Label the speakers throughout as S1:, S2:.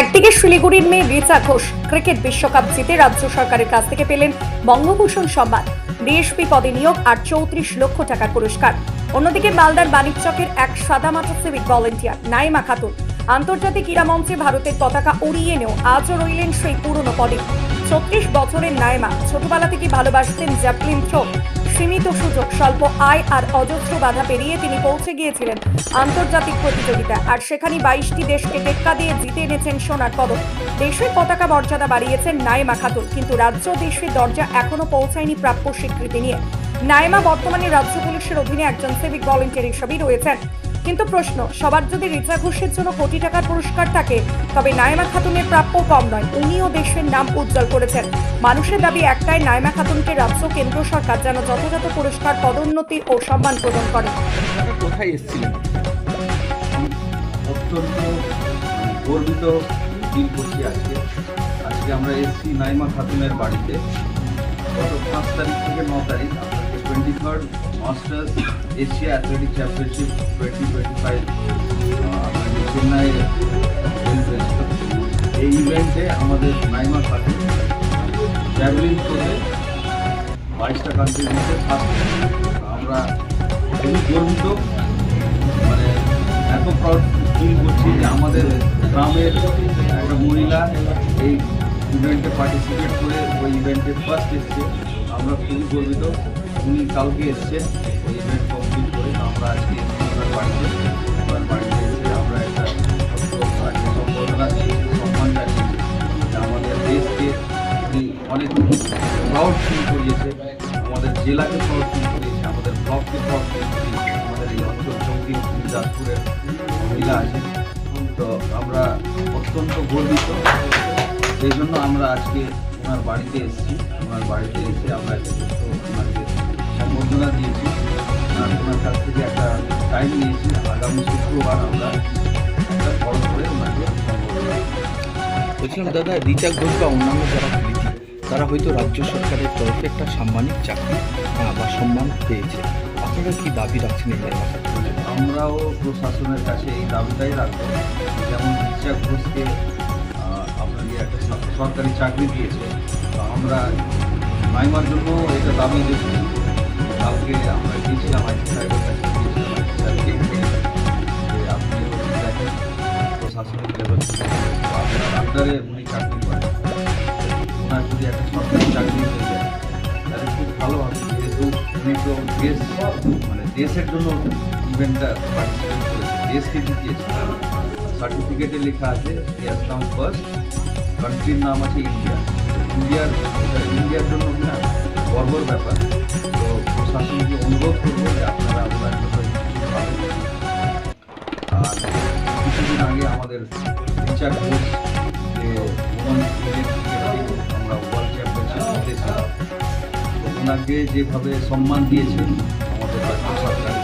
S1: একদিকে শিলিগুড়ির মেয়ে রিচা ঘোষ ক্রিকেট বিশ্বকাপ জিতে রাজ্য সরকারের কাছ থেকে পেলেন বঙ্গভূষণ সম্মান। ডিএসপি পদে নিয়োগ আর চৌত্রিশ লক্ষ টাকার পুরস্কার। অন্যদিকে মালদার বাণিজ্যকের এক সাদা সাদামাটা সিভিক ভলেন্টিয়ার নাইমা খাতুন আন্তর্জাতিক ক্রীড়া মঞ্চে ভারতের পতাকা উড়িয়ে এনেও আজও রইলেন সেই পুরনো পদে। ছত্রিশ বছরের নাইমা ছোটবেলা থেকে ভালোবাসতেন জ্যাপলিন থ্রো। সীমিত সুযোগ, স্বল্প আয় আর অজস্র বাধা পেরিয়ে তিনি পৌঁছে গিয়েছিলেন আন্তর্জাতিক প্রতিযোগিতা আর সেখানে বাইশটি দেশকে টেক্কা দিয়ে জিতে এনেছেন সোনার পদক দেশের পতাকা মর্যাদা বাড়িয়েছেন নাইমা খাতুন, কিন্তু রাজ্য দেশের দরজা এখনও পৌঁছায়নি প্রাপ্য স্বীকৃতি নিয়ে। নাইমা বর্তমানে রাজ্য পুলিশের অধীনে একজন সিভিক ভলেন্টিয়ার হিসেবেই রয়েছেন। কিন্তু প্রশ্ন, সবার যদি রিচা ঘোষের জন্য কোটি টাকার পুরস্কার থাকে, তবে নাইমা খাতুনের প্রাপ্য কম নয়। উনিও দেশের নাম উজ্জ্বল করেছেন। মানুষের দাবি একটাই নাইমা খাতুনকে রাজ্য কেন্দ্র সরকার যেন যথাযথ পুরস্কার, পদোন্নতি ও সম্মান প্রদান করে।
S2: কোথায় এসেছিলেন?
S3: অত্যন্ত গর্বিত ফিল করছি আজকে? আজকে আমরা এসছি নাইমা খাতুনের বাড়িতে। গত পাঁচ তারিখ থেকে ন তারিখ twenty third masters Asia athletic championship twenty twenty five Chennai. এই ইভেন্টে আমাদের নাইমা খাতুন জ্যাভলিন থ্রোতে বাইশটা কান্ট্রির মধ্যে আমরা খুবই গর্বিত মানে এত প্রাউড ফিল করছি যে আমাদের গ্রামের একটা মহিলা এই ইভেন্টে পার্টিসিপেট করে ওই ইভেন্টে ফার্স্ট এসছে আমরা খুবই গর্বিত। উনি কালকে এসছেন ইভেন্ট কমপ্লিট করে আমরা আজকে বাড়িতে বাড়িতে এসে আমরা একটা সম্মান যে আমাদের দেশকে অনেক প্রাউড ফিল করিয়েছে, আমাদের জেলাকে প্রাউড ফিল করিয়েছে, আমাদের ব্লককে প্রাউড ফিল করিয়েছে, আমাদের এই অঞ্চল চৌকি মির্জাপুরের মহিলা আছেন। তো আমরা অত্যন্ত গর্বিত। সেই জন্য আমরা আজকে ওনার বাড়িতে এসেছি। ওনার বাড়িতে এসে আমরা একটা ছোট্ট ওনাকে সম্বর্ধনা দিয়েছি। আর ওনার কাছ থেকে একটা টাইম নিয়েছি। আগামী শুক্রবার আমরা একটা বড় করে ওনাকে সম্বর্ধনা
S2: বলছিলাম দাদা রিচা ঘোষ বা অন্যান্য যারা কৃতি তারা হয়তো রাজ্য সরকারের তরফে একটা সাম্মানিক চাকরি বা সম্মান পেয়েছে। আপনারা কি দাবি রাখছেন এই
S3: আমরাও প্রশাসনের কাছে এই দাবিটাই রাখব। যেমন রিচা ঘোষকে আপনাকে একটা সরকারি চাকরি দিয়েছে তো আমরা মাইমার জন্য এটা দাবি রেখেছি কালকে আমরা গিয়েছিলাম আইসি সাহেবের কাছে, গিয়েছিলাম আপনিও প্রশাসনিক লেভেল আপনার যদি একটা সরকারি চাকরি হয়ে যায়, তাহলে খুব ভালো দেশ মানে দেশের জন্য ইভেন্টটা পার্টিসিপেট করেছে সার্টিফিকেটে লেখা আছে কাম ফার্স্ট কান্ট্রির নাম আছে ইন্ডিয়া ইন্ডিয়ার ইন্ডিয়ার জন্য না গর্বর ব্যাপার। তো প্রশাসনকে অনুরোধ করব যে আপনারা ওনার কিছুদিন আগে আমাদের রিচার্ড ঘোষ যে আমরা ওয়ার্ল্ড চ্যাম্পিয়নশিপ জিতেছিলাম ওনাকে যেভাবে সম্মান দিয়েছেন আমাদের রাজ্য সরকার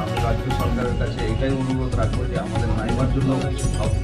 S3: আমি রাজ্য সরকারের কাছে এটাই অনুরোধ রাখব যে আমাদের নাইবার জন্য কিছু ভাবুন।